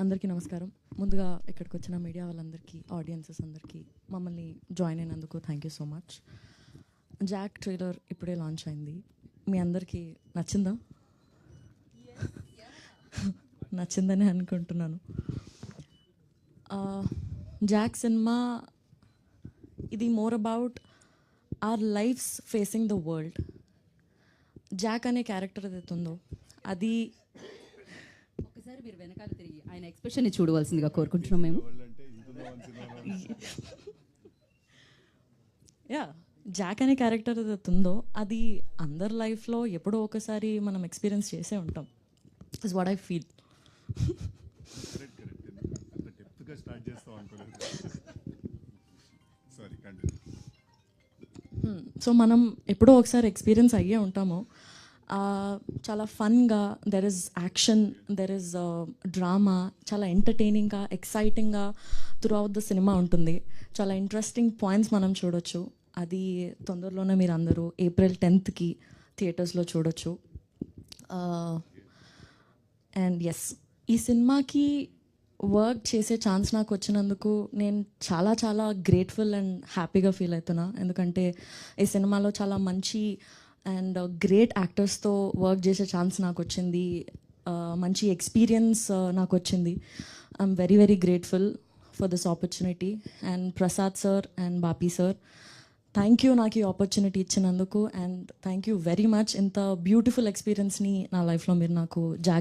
అందరికీ నమస్కారం. ముందుగా ఇక్కడికి వచ్చిన మీడియా వాళ్ళందరికీ ఆడియన్సెస్ అందరికీ మమ్మల్ని జాయిన్ అయినందుకు thank you so much Jack trailer ఇప్పుడే లాంచ్ అయింది. మీ అందరికీ నచ్చిందా? నచ్చిందని అనుకుంటున్నాను. జాక్ సినిమా ఇది more about our lifes facing the world Jack అనే క్యారెక్టర్ ఏదైతే ఉందో అది ఒకసారి మీరు వెనకాల తిరిగి ఆయన ఎక్స్ప్రెషన్ని చూడవలసిందిగా కోరుకుంటున్నాం మేము. యా జాక్ అనే క్యారెక్టర్ ఏదైతే ఉందో అది అందరి లైఫ్లో ఎప్పుడో ఒకసారి మనం ఎక్స్పీరియన్స్ చేసే ఉంటాం. Is what I feel correct correct అంత డెప్త్గా స్టార్ట్ చేస్తాం అనుకోలేదు. సారీ కంటిన్యూ సో మనం ఎప్పుడో ఒకసారి ఎక్స్పీరియన్స్ అయ్యే ఉంటాము. చాలా ఫన్గా there is action there is drama చాలా ఎంటర్టైనింగ్గా ఎక్సైటింగ్గా త్రూ అవుట్ ద సినిమా ఉంటుంది. చాలా ఇంట్రెస్టింగ్ పాయింట్స్ మనం చూడొచ్చు. అది తొందరలోనే మీరు అందరూ ఏప్రిల్ టెన్త్కి థియేటర్స్లో చూడొచ్చు అండ్ ఎస్ ఈ సినిమాకి వర్క్ చేసే ఛాన్స్ నాకు వచ్చినందుకు నేను చాలా చాలా గ్రేట్ఫుల్ అండ్ హ్యాపీగా ఫీల్ అవుతున్నా. ఎందుకంటే ఈ సినిమాలో చాలా మంచి అండ్ గ్రేట్ యాక్టర్స్తో వర్క్ చేసే ఛాన్స్ నాకు వచ్చింది మంచి ఎక్స్పీరియన్స్ నాకు వచ్చింది I'm very very grateful for this opportunity. And Prasad sir and Bapi sir thank you నాకు ఈ ఆపర్చునిటీ ఇచ్చినందుకు. And thank you very much. ఇంత బ్యూటిఫుల్ ఎక్స్పీరియన్స్ని నా లైఫ్లో మీరు నాకు జాగ్